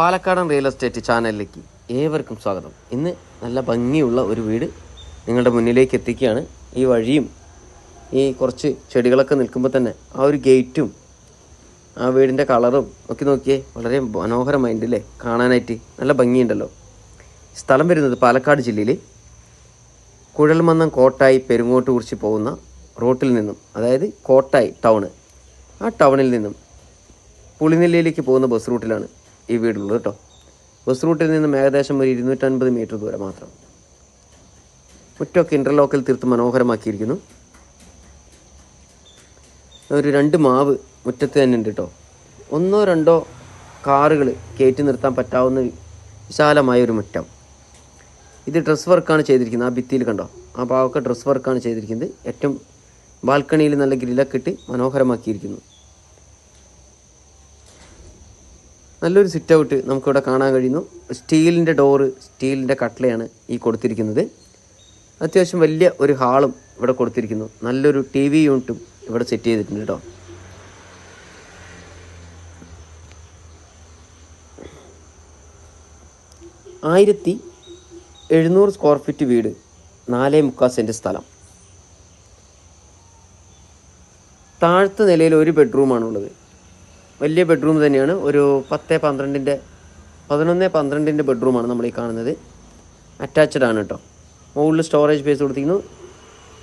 പാലക്കാടൻ real estate ചാനലിലേക്ക് ഏവർക്കും സ്വാഗതം. ഇന്ന് നല്ല ഭംഗിയുള്ള ഒരു വീട് നിങ്ങളുടെ മുന്നിലേക്ക് എത്തിക്കുകയാണ്. ഈ വഴിയും ഈ കുറച്ച് ചെടികളൊക്കെ നിൽക്കുമ്പോൾ തന്നെ ആ ഒരു ഗേറ്റും ആ വീടിന്റെ കളറും ഒക്കെ നോക്കിയേ വളരെ മനോഹരമായിട്ടുണ്ട് അല്ലേ കാണാനായിട്ട് നല്ല ഭംഗിയുണ്ടല്ലോ. സ്ഥലം വരുന്നത് പാലക്കാട് ജില്ലയിൽ കുഴൽമന്നം കോട്ടായി പെരുങ്ങോട്ട് കുറിച്ച് പോകുന്ന റോട്ടിൽ നിന്നും അതായത് കോട്ടായി ടൗണ്. ആ ടൗണിൽ നിന്നും പുളിനെല്ലിയിലേക്ക് പോകുന്ന ബസ് റൂട്ടിലാണ് ഈ വീടുള്ളത് കേട്ടോ. ബസ് റൂട്ടിൽ നിന്നും ഏകദേശം ഒരു ഇരുന്നൂറ്റൻപത് മീറ്റർ ദൂരം മാത്രം. മുറ്റമൊക്കെ ഇന്റർലോക്കിൽ തീർത്ത് മനോഹരമാക്കിയിരിക്കുന്നു. ഒരു രണ്ട് മാവ് മുറ്റത്ത് തന്നെ ഉണ്ട് കേട്ടോ. ഒന്നോ രണ്ടോ കാറുകൾ കയറ്റി നിർത്താൻ പറ്റാവുന്ന വിശാലമായ ഒരു മുറ്റം. ഇത് ഡ്രസ് വർക്കാണ് ചെയ്തിരിക്കുന്നത്. ആ ഭിത്തിയിൽ കണ്ടോ? ആ ഭാഗമൊക്കെ ഡ്രസ് വർക്കാണ് ചെയ്തിരിക്കുന്നത്. ഏറ്റവും ബാൽക്കണിയിൽ നല്ല ഗ്രില്ലൊക്കെ ഇട്ട് മനോഹരമാക്കിയിരിക്കുന്നു. നല്ലൊരു സിറ്റ് ഔട്ട് നമുക്കിവിടെ കാണാൻ കഴിയുന്നു. സ്റ്റീലിന്റെ ഡോറ് സ്റ്റീലിന്റെ കട്ട്ലയാണ് ഈ കൊടുത്തിരിക്കുന്നത്. അത്യാവശ്യം വലിയ ഒരു ഹാളും ഇവിടെ കൊടുത്തിരിക്കുന്നു. നല്ലൊരു ടി വി യൂണിറ്റും ഇവിടെ സെറ്റ് ചെയ്തിട്ടുണ്ട് കേട്ടോ. ആയിരത്തി എഴുന്നൂറ് സ്ക്വയർ ഫീറ്റ് വീട് നാലേ മുക്കാൽ സെന്റ് സ്ഥലം. താഴത്തെ നിലയിൽ ഒരു ബെഡ്റൂമാണുള്ളത് വലിയ ബെഡ്റൂം തന്നെയാണ്. ഒരു പത്ത് പന്ത്രണ്ടിന്റെ പതിനൊന്ന് പന്ത്രണ്ടിന്റെ ബെഡ്റൂമാണ് നമ്മൾ ഈ കാണുന്നത്. അറ്റാച്ച്ഡ് ആണ് കേട്ടോ മുകളിൽ സ്റ്റോറേജ് സ്പേസ് കൊടുത്തിരിക്കുന്നു.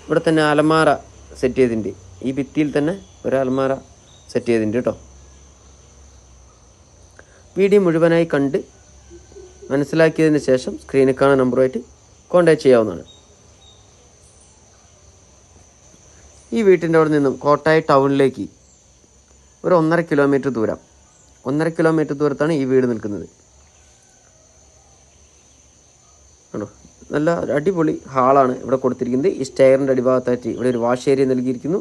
ഇവിടെ തന്നെ അലമാര സെറ്റ് ചെയ്തിട്ടുണ്ട്. ഈ ഭിത്തിയിൽ തന്നെ ഒരു അലമാര സെറ്റ് ചെയ്തിട്ടുണ്ട് കേട്ടോ വീഡിയോ മുഴുവനായി കണ്ട് മനസ്സിലാക്കിയതിന് ശേഷം സ്ക്രീനിൽ കാണുന്ന നമ്പറുമായിട്ട് കോൺടാക്ട് ചെയ്യാവുന്നതാണ്. ഈ വീട്ടിന്റെ അവിടെ നിന്നും കോട്ടായി ടൗണിലേക്ക് ഒരു ഒന്നര കിലോമീറ്റർ ദൂരം. ഒന്നര കിലോമീറ്റർ ദൂരത്താണ് ഈ വീട് നിൽക്കുന്നത്. കണ്ടോ? നല്ല അടിപൊളി ഹാളാണ് ഇവിടെ കൊടുത്തിരിക്കുന്നത്. ഈ സ്റ്റെയറിന്റെ അടിഭാഗത്തായിട്ട് ഇവിടെ ഒരു വാഷ് ഏരിയ നൽകിയിരിക്കുന്നു.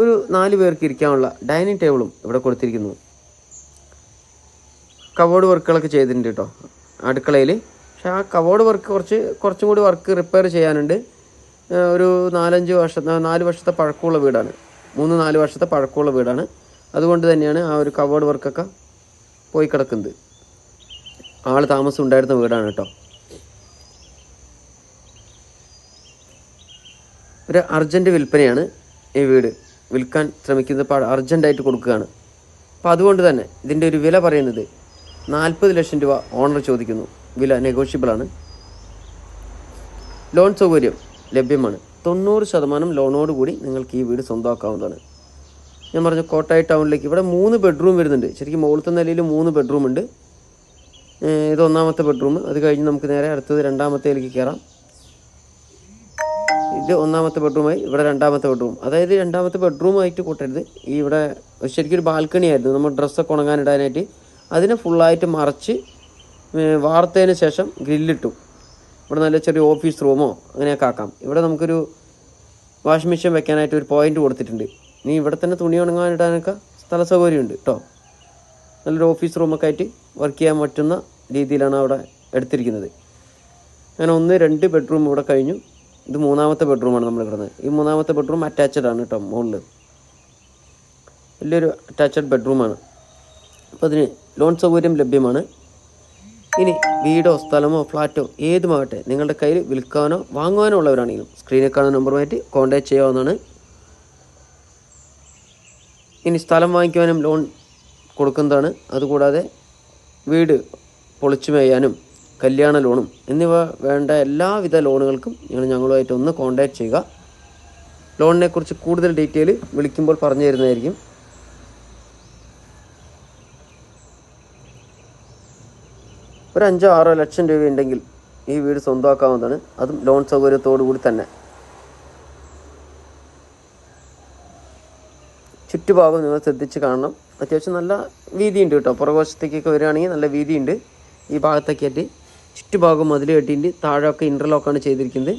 ഒരു നാല് പേർക്ക് ഇരിക്കാനുള്ള ഡൈനിങ് ടേബിളും ഇവിടെ കൊടുത്തിരിക്കുന്നു. കബോർഡ് വർക്കുകളൊക്കെ ചെയ്തിട്ടുണ്ട് കേട്ടോ അടുക്കളയിൽ പക്ഷെ ആ കബോർഡ് വർക്ക് കുറച്ച് കുറച്ചും കൂടി വർക്ക് റിപ്പയർ ചെയ്യാനുണ്ട്. ഒരു നാലഞ്ച് വർഷ നാല് വർഷത്തെ പഴക്കമുള്ള വീടാണ്. മൂന്ന് നാല് വർഷത്തെ പഴക്കമുള്ള വീടാണ്. അതുകൊണ്ട് തന്നെയാണ് ആ ഒരു കവേർഡ് വർക്കൊക്കെ പോയി കിടക്കുന്നത്. ആൾ താമസം ഉണ്ടായിരുന്ന വീടാണ് കേട്ടോ. ഒരു അർജന്റ് വിൽപ്പനയാണ് ഈ വീട്. വിൽക്കാൻ ശ്രമിക്കുന്നത് ഇപ്പോൾ അർജന്റായിട്ട് കൊടുക്കുകയാണ്. അപ്പോൾ അതുകൊണ്ട് തന്നെ ഇതിന്റെ ഒരു വില പറയുന്നത് നാൽപ്പത് ലക്ഷം രൂപ ഓണർ ചോദിക്കുന്നു. വില നെഗോഷ്യബിളാണ് ലോൺ സൗകര്യം ലഭ്യമാണ്. തൊണ്ണൂറ് ശതമാനം ലോണോടുകൂടി നിങ്ങൾക്ക് ഈ വീട് സ്വന്തമാക്കാവുന്നതാണ്. ഞാൻ പറഞ്ഞ കോട്ടായി ടൗണിലേക്ക്. ഇവിടെ മൂന്ന് ബെഡ്റൂം വരുന്നുണ്ട്. ശരിക്കും മുകളിലത്തെ നിലയിൽ മൂന്ന് ബെഡ്റൂം ഉണ്ട്. ഇത് ഒന്നാമത്തെ ബെഡ്റൂം. അത് കഴിഞ്ഞ് നമുക്ക് നേരെ അടുത്തത് രണ്ടാമത്തേലേക്ക് കയറാം. ഇത് ഒന്നാമത്തെ ബെഡ്റൂമായി ഇവിടെ രണ്ടാമത്തെ ബെഡ്റൂം. അതായത് രണ്ടാമത്തെ ബെഡ്റൂമായിട്ട് കൂട്ടരുത്. ഈ ഇവിടെ ശരിക്കും ഒരു ബാൽക്കണി ആയിരുന്നു. നമ്മൾ ഡ്രസ്സൊക്കെ ഉണങ്ങാനിടാനായിട്ട് അതിനെ ഫുള്ളായിട്ട് മറച്ച് വാർത്തതിന് ശേഷം ഗ്രില്ലിട്ടു. ഇവിടെ നല്ല ചെറിയ ഓഫീസ് റൂമോ അങ്ങനെയൊക്കെ ആക്കാം. ഇവിടെ നമുക്കൊരു വാഷിംഗ് മെഷീൻ വെക്കാനായിട്ട് ഒരു പോയിന്റ് കൊടുത്തിട്ടുണ്ട്. ഇനി ഇവിടെ തന്നെ തുണി ഉണങ്ങാനിടാനൊക്കെ സ്ഥല സൗകര്യമുണ്ട് കേട്ടോ നല്ലൊരു ഓഫീസ് റൂമൊക്കെ ആയിട്ട് വർക്ക് ചെയ്യാൻ പറ്റുന്ന രീതിയിലാണ് അവിടെ എടുത്തിരിക്കുന്നത്. അങ്ങനെ ഒന്ന് രണ്ട് ബെഡ്റൂം ഇവിടെ കഴിഞ്ഞു. ഇത് മൂന്നാമത്തെ ബെഡ്റൂമാണ് നമ്മൾ കിടന്നത്. ഈ മൂന്നാമത്തെ ബെഡ്റൂം അറ്റാച്ച്ഡ് ആണ് കേട്ടോ മുകളിൽ വലിയൊരു അറ്റാച്ച്ഡ് ബെഡ്റൂമാണ് അപ്പോൾ അതിന് ലോൺ സൗകര്യം ലഭ്യമാണ്. ഇനി വീടോ സ്ഥലമോ ഫ്ലാറ്റോ ഏതുമാകട്ടെ നിങ്ങളുടെ കയ്യിൽ വിൽക്കാനോ വാങ്ങുവാനോ ഉള്ളവരാണെങ്കിലും സ്ക്രീനിൽ കാണുന്ന നമ്പറുമായിട്ട് കോൺടാക്ട് ചെയ്യാവുന്നതാണ്. ഇനി സ്ഥലം വാങ്ങിക്കുവാനും ലോൺ കൊടുക്കുന്നതാണ്. അതുകൂടാതെ വീട് പൊളിച്ചു മേയാനും കല്യാണ ലോണും എന്നിവ വേണ്ട എല്ലാവിധ ലോണുകൾക്കും നിങ്ങൾ ഞങ്ങളുമായിട്ട് ഒന്ന് കോൺടാക്ട് ചെയ്യുക. ലോണിനെക്കുറിച്ച് കൂടുതൽ ഡീറ്റെയിൽ വിളിക്കുമ്പോൾ പറഞ്ഞു തരുന്നതായിരിക്കും. ഒരു അഞ്ചോ ആറോ ലക്ഷം രൂപ ഉണ്ടെങ്കിൽ ഈ വീട് സ്വന്തമാക്കാവുന്നതാണ്. അതും ലോൺ സൗകര്യത്തോടു കൂടി തന്നെ. ചുറ്റുഭാഗം നിങ്ങൾ ശ്രദ്ധിച്ച് കാണണം. അത്യാവശ്യം നല്ല വീതിയുണ്ട് കേട്ടോ. പുറകുവശത്തേക്കൊക്കെ വരികയാണെങ്കിൽ നല്ല വീതിയുണ്ട്. ഈ ഭാഗത്തൊക്കെ ആയിട്ട് ചുറ്റുഭാഗം മതിൽ കെട്ടിയിട്ട് താഴെയൊക്കെ ഇന്റർലോക്കാണ് ചെയ്തിരിക്കുന്നത്.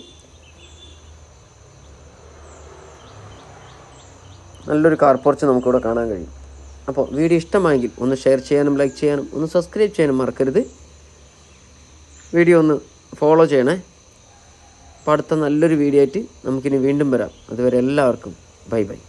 നല്ലൊരു കാർ പോർച്ച് നമുക്കിവിടെ കാണാൻ കഴിയും. അപ്പോൾ വീഡിയോ ഇഷ്ടമായെങ്കിൽ ഒന്ന് ഷെയർ ചെയ്യാനും ലൈക്ക് ചെയ്യാനും ഒന്ന് സബ്സ്ക്രൈബ് ചെയ്യാനും മറക്കരുത്. വീഡിയോ ഒന്ന് ഫോളോ ചെയ്യണേ. അപ്പോൾ അടുത്ത നല്ലൊരു വീഡിയോ ആയിട്ട് നമുക്കിനി വീണ്ടും വരാം. അതുവരെ എല്ലാവർക്കും ബൈ ബൈ